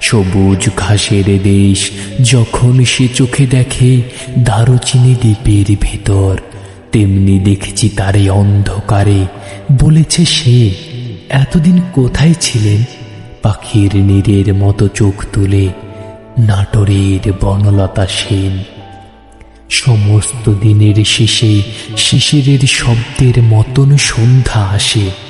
সবুজ ঘাসের দেশ, যখন সে চোখে দেখে দারুচিনি দ্বীপের ভেতর, তেমনি দেখেছি তারে অন্ধকারে। বলেছে সে, এতদিন কোথায় ছিলেন? পাখির নীরের মতো চোখ তুলে নাটোরের বনলতা সেন। সমস্ত দিনের শেষে শিশিরের শব্দের মতন সন্ধ্যা আসে।